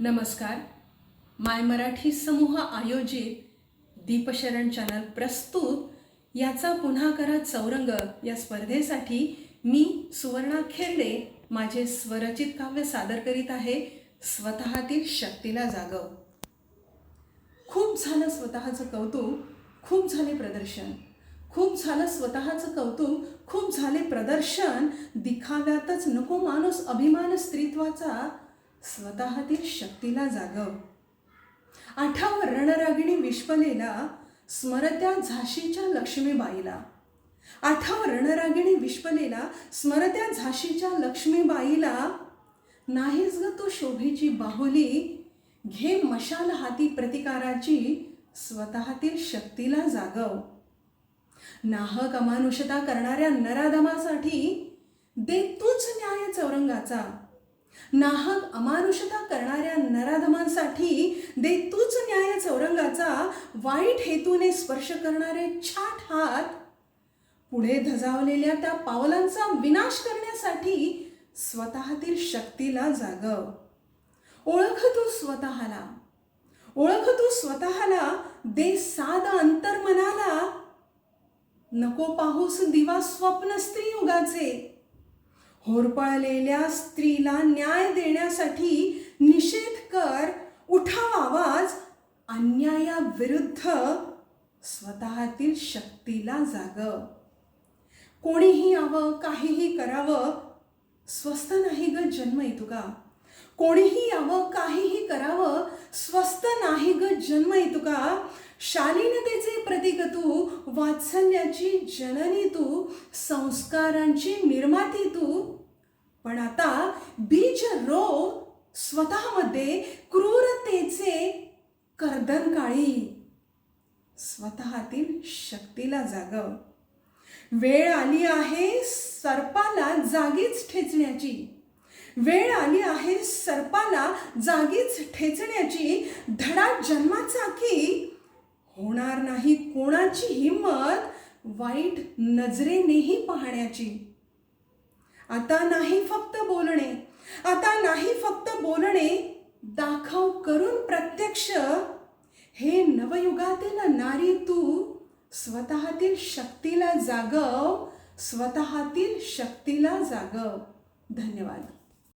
नमस्कार. माय मराठी समूह आयोजित दीपशरण चॅनल प्रस्तुत याचा पुन्हा करा चौरंग. या स्पर्धेसाठी मी सुवर्णा खेरडे माझे स्वरचित काव्य सादर करीत आहे स्वतःतील शक्तीला जागव. खूप झालं स्वतःचं कौतुक खूप झाले प्रदर्शन. खूप झालं स्वतःचं कौतुक खूप झाले प्रदर्शन. दिखाव्यातच नको माणूस अभिमान स्त्रीत्वाचा. स्वतःतील शक्तीला जागव. आठाव रणरागिणी विश्वलेला स्मरत्या झाशीच्या लक्ष्मीबाईला. आठाव रणरागिणी विश्वलेला स्मरत्या झाशीच्या लक्ष्मीबाईला. नाहीच ग तो शोभेची बाहुली घे मशाल हाती प्रतिकाराची स्वतःतील शक्तीला जागव. नाहक अमानुषता करणाऱ्या नराधमासाठी दे तूच न्याय चौरंगाचा. नाहक अमानुषता करणाऱ्या नराधमांसाठी दे तूच न्याय चौरंगाचा वाईट हेतूने स्पर्श करणारे छाट हात. पुढे धजावलेल्या त्या पावलांचा विनाश करण्यासाठी स्वतःतील शक्तीला जागव ओळख तू स्वतःला. ओळख तू स्वतःला. दे साध अंतर्मनाला. नको पाहूस दिवा स्वप्न स्त्री युगाचे होरपळलेल्या स्त्रीला न्याय देण्यासाठी निषेध कर उठाव आवाज अन्यायाविरुद्ध स्वतःतील शक्तीला जागव कोणीही यावं काहीही करावं स्वस्त नाही ग जन्म येतुका. कोणीही यावं काहीही करावं स्वस्त नाही ग जन्म येतुका. शालीनतेचे प्रतीक तू वात्सल्याची जननी तू संस्कारांची निर्माती तू. पण आता बीज रो स्वतःमध्ये क्रूरतेचे कर्दन काळी. स्वतःतील शक्तीला जागव वेळ आली आहे सर्पाला जागीच ठेचण्याची. वेळ आली आहे सर्पाला जागीच ठेचण्याची. धडा जन्माचा की होणार नाही. कोणाची हिंमत वाईट नजरेनेही पाहण्याची. आता नाही फक्त बोलणे. आता नाही फक्त बोलणे दाखव करून प्रत्यक्ष. हे नवयुगातील नारी तू स्वतःतील शक्तीला जागव स्वतःतील शक्तीला जागव. धन्यवाद.